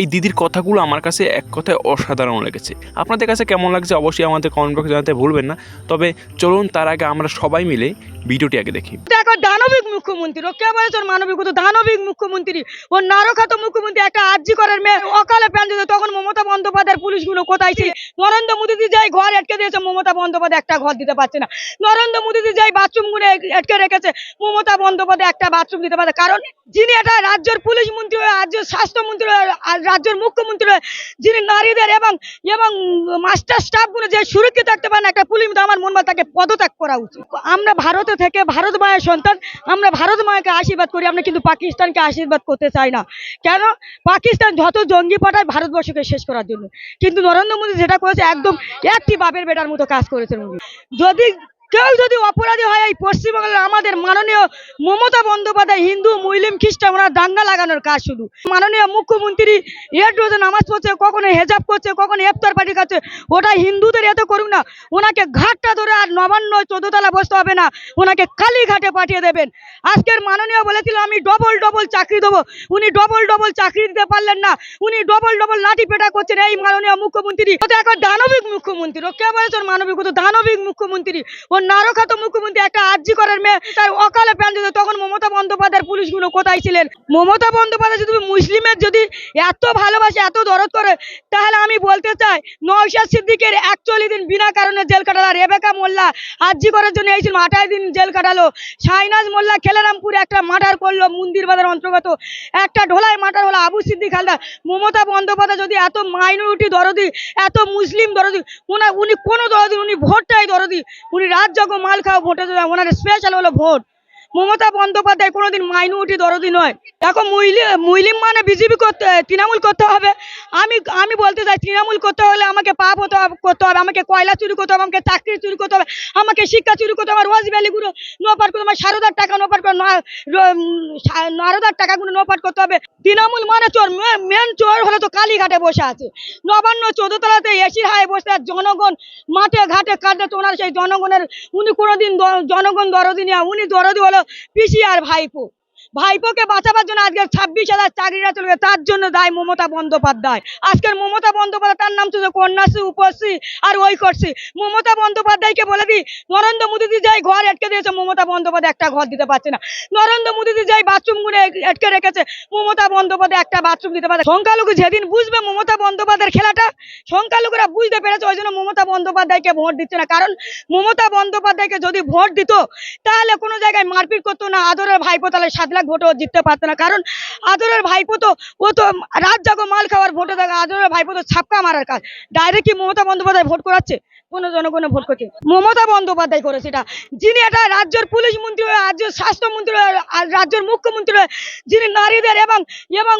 এই দিদির কথাগুলো আমার কাছে এক কথায় অসাধারণ লেগেছে। আপনাদের কাছে কেমন লাগছে অবশ্যই আমাদের কমেন্ট বক্সে জানাতে ভুলবেন না। তবে চলুন তার আগে আমরা সবাই মিলে ভিডিওটি আগে দেখি। দেখো দানবিক মুখ্যমন্ত্রী। ও কে বলেছে মানবিক তো দানবিক মুখ্যমন্ত্রী। ও নারখাত মুখ্যমন্ত্রী, একটা আর্জি করার মেয়ে। অকালে প্যান দিত তখন মমতা বন্দ্যোপাধ্যায়ের পুলিশগুলো কোথায় ছিল? নরেন্দ্র মোদীজি যাই ঘর আটকে দিয়েছে, মমতা বন্দ্যোপাধ্যায় একটা ঘর দিতে পারছে না। নরেন্দ্র মোদীজি যাই বাথরুমগুলো আটকে রেখেছে, মমতা বন্দ্যোপাধ্যায় একটা বাথরুম দিতে পারছে কারণ যিনি এটা রাজ্যের পুলিশ মন্ত্রী রাজ্যের স্বাস্থ্যমন্ত্রী রাজ্যের মুখ্যমন্ত্রী যিনি নারীদের এবং এবং মাস্টার স্টাফগুলো যে সুরক্ষিত থাকতে পারে একটা পুলিশ আমার মনে তাকে পদত্যাগ করা উচিত। আমরা ভারতে থেকে ভারত মায়ের সন্তান, আমরা ভারত মায়েকে আশীর্বাদ করি, আমরা কিন্তু পাকিস্তানকে আশীর্বাদ করতে চাই না। কেন? পাকিস্তান যত জঙ্গি পাঠায় ভারতবর্ষকে শেষ করার জন্য। কিন্তু নরেন্দ্র মোদী যেটা করেছে, একদম একটি বাপের বেটার মতো কাজ করেছেন যদি কেউ যদি অপরাধী হয় এই পশ্চিমবঙ্গের আমাদের মাননীয় মমতা বন্দ্যোপাধ্যায় হিন্দু, মুসলিম, খ্রিস্টান, ওনার দাঙ্গা লাগানোর কাজ শুধু। মাননীয় মুখ্যমন্ত্রী এর রোজে নামাজ পড়ছে, কখনো হেজাব করছে, কখনো ইফতার পার্টি খাচ্ছে, ওটা হিন্দুদের এত করুক না। ওনাকে ঘাটটা ধরে আর নবান্ন, চোদ্দতলা বসতে হবে না। ওনাকে কালীঘাটে পাঠিয়ে দেবেন। আজকের মাননীয় বলেছিল, আমি ডবল ডবল চাকরি দেবো। উনি ডবল ডবল চাকরি দিতে পারলেন না। উনি ডবল ডবল লাঠি পেটা করছেন এই মাননীয় মুখ্যমন্ত্রী। ও তো এখন দানবিক মুখ্যমন্ত্রী। ও কে বলেছে ওর মানবিক? ও তো দানবিক মুখ্যমন্ত্রী। ও নারখাত মুখ্যমন্ত্রী একটা আর্জি করার মেয়ে অকালে প্যান দিত। তখন মমতা বন্দ্যোপাধ্যায়ের পুলিশগুলো কোথায় ছিলেন? মমতা বন্দ্যোপাধ্যায় যদি মুসলিমের যদি এত ভালোবাসে, এত দরদ করে, তাহলে আমি বলতে চাই সিদ্দিকের একচল্লিশ দিন বিনা কারণে জেল রেবেকা মোল্লা আর্জি করার জন্য এইছিল আঠাশ দিন জেল কাটালো। মোল্লা খেলারামপুরে একটা মার্ডার করল মন্দির বাজার অন্তর্গত। একটা ঢোলাই মার্ডার হলো আবু সিদ্দিক হালদার। মমতা বন্দ্যোপাধ্যায় যদি এত মাইনরিটি দরদি, এত মুসলিম দরদি, উনি কোনো দরদি উনি ভোটটাই দরদি। উনি রাজ্যকে মাল খাওয়া ভোটে দেয় ওনার স্পেশাল হলো ভোট মমতা বন্দ্যোপাধ্যায় কোনোদিন মাইনরিটি দরদি নয়। দেখো মুসলিম মানে বিজেপি করতে, তৃণমূল করতে হবে। আমি আমি বলতে চাই, তৃণমূল করতে হলে আমাকে পাপ হতে করতে হবে। আমাকে কয়লা চুরি করতে হবে, আমাকে চাকরি চুরি করতে হবে, আমাকে শিক্ষা চুরি করতে হবে রোজ ভ্যালিগুলো নোপাট করতে হবে সারদার টাকা নোপাট করে নারদার টাকাগুলো নোপাট করতে হবে। তৃণমূল মানে চোর মেন চোর হলে তো কালীঘাটে বসে আছে। নবান্ন চোদ্দতলাতে এসির হায় বসে জনগণ মাঠে ঘাটে কাটে তো ওনার সেই জনগণের, উনি কোনোদিন জনগণ দরদি নেওয়া উনি দরদি হলো পিসি আর ভাইপো ভাইপোকে বাঁচাবার জন্য আজকে ছাব্বিশ হাজার চাকরিরা চলে গেছে তার জন্য দায় মমতা বন্দ্যোপাধ্যায়। আজকের মমতা বন্দ্যোপাধ্যায়, তার নাম ছিল কন্যাশ্রী, উপশ্রী আর ওই করছি মমতা বন্দ্যোপাধ্যায়কে বলে দিই, নরেন্দ্র মোদীজি যাই ঘর আটকে দিয়েছে, মমতা বন্দ্যোপাধ্যায় একটা ঘর দিতে পারছে না। নরেন্দ্র মোদীজি যাই বাথরুমগুলো আটকে রেখেছে, মমতা বন্দ্যোপাধ্যায় একটা বাথরুম দিতে পারছে সংখ্যালঘু যেদিন বুঝবে মমতা বন্দ্যোপাধ্যায়ের খেলাটা, সংখ্যালঘুরা বুঝতে পেরেছে, ওই জন্য মমতা বন্দ্যোপাধ্যায়কে ভোট দিচ্ছে না। কারণ মমতা বন্দ্যোপাধ্যায়কে যদি ভোট দিত, তাহলে কোনো জায়গায় মারপিট করতো না আদরের ভাইপো, তাহলে সাত লাখ ভোটও জিততে পারতো না। কারণ আদরের ভাইপো তো, ও তো রাত জাগো মাল খাওয়ার ভোটে থাকে, আদরের ভাইপো তো ছাপকা মারার কাজ। ডাইরেক্ট কি মমতা বন্দ্যোপাধ্যায় ভোট করাচ্ছে? কোন জনগণে ভোট করছে মমতা বন্দ্যোপাধ্যায় করেছে এটা। যিনি এটা রাজ্যের পুলিশ মন্ত্রী রাজ্যের স্বাস্থ্যমন্ত্রী রাজ্যের মুখ্যমন্ত্রী যিনি নারীদের এবং এবং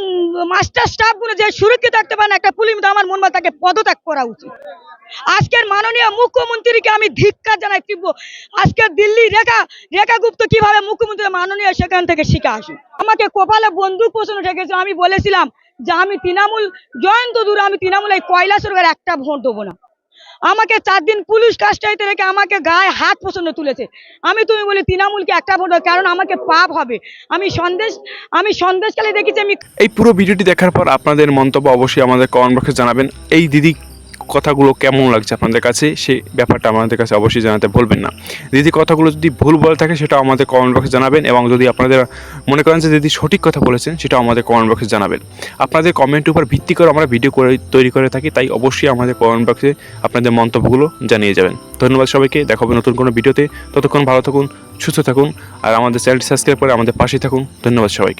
মাস্টার স্টাফগুলো যে সুরক্ষিত থাকতে পারে না, একটা পুলিশ আমার মনে তাকে পদত্যাগ করা উচিত। আজকের মাননীয় মুখ্যমন্ত্রীকে আমি ধিক্কার জানাই তীব্র। আজকে দিল্লি রেখা রেখা গুপ্ত কীভাবে মুখ্যমন্ত্রী মাননীয় সেখান থেকে শিখে আসুন আমাকে কপালে বন্দুক পোষণ ঠেকেছে। আমি বলেছিলাম যে আমি তৃণমূল, জয়ন্ত দূর আমি তৃণমূল এই কয়লা সরকার একটা ভোট দেবো না। আমাকে চার দিন পুলিশ কাস্টাইতে রেখে আমাকে গায়ে হাত পছন্দ তুলেছে। আমি তুমি বলি, তৃণমূলকে একটা ভোট কারণ আমাকে পাপ হবে। আমি সন্দেশ, আমি সন্দেশকালে দেখেছি আমি এই পুরো ভিডিওটি দেখার পর আপনাদের মন্তব্য অবশ্যই আমাদের কমেন্ট বক্সে জানাবেন। এই দিদি কথাগুলো কেমন লাগছে আপনাদের কাছে সেই ব্যাপারটা আমাদের কাছে অবশ্যই জানাতে ভুলবেন না। দিদি, কথাগুলো যদি ভুল বলে থাকে, সেটা আমাদের কমেন্ট বক্সে জানাবেন এবং যদি আপনাদের মনে করেন যে দিদি সঠিক কথা বলেছেন সেটা আমাদের কমেন্ট বক্সে জানাবেন। আপনাদের কমেন্টের উপর ভিত্তি করে আমরা ভিডিও করে, তৈরি করে থাকি, তাই অবশ্যই আমাদের কমেন্ট বক্সে আপনাদের মন্তব্যগুলো জানিয়ে যাবেন। ধন্যবাদ সবাইকে, দেখা হবে নতুন কোনো ভিডিওতে ততক্ষণ ভালো থাকুন, সুস্থ থাকুন, আর আমাদের চ্যানেলটি সাবস্ক্রাইব করে আমাদের পাশে থাকুন। ধন্যবাদ সবাইকে।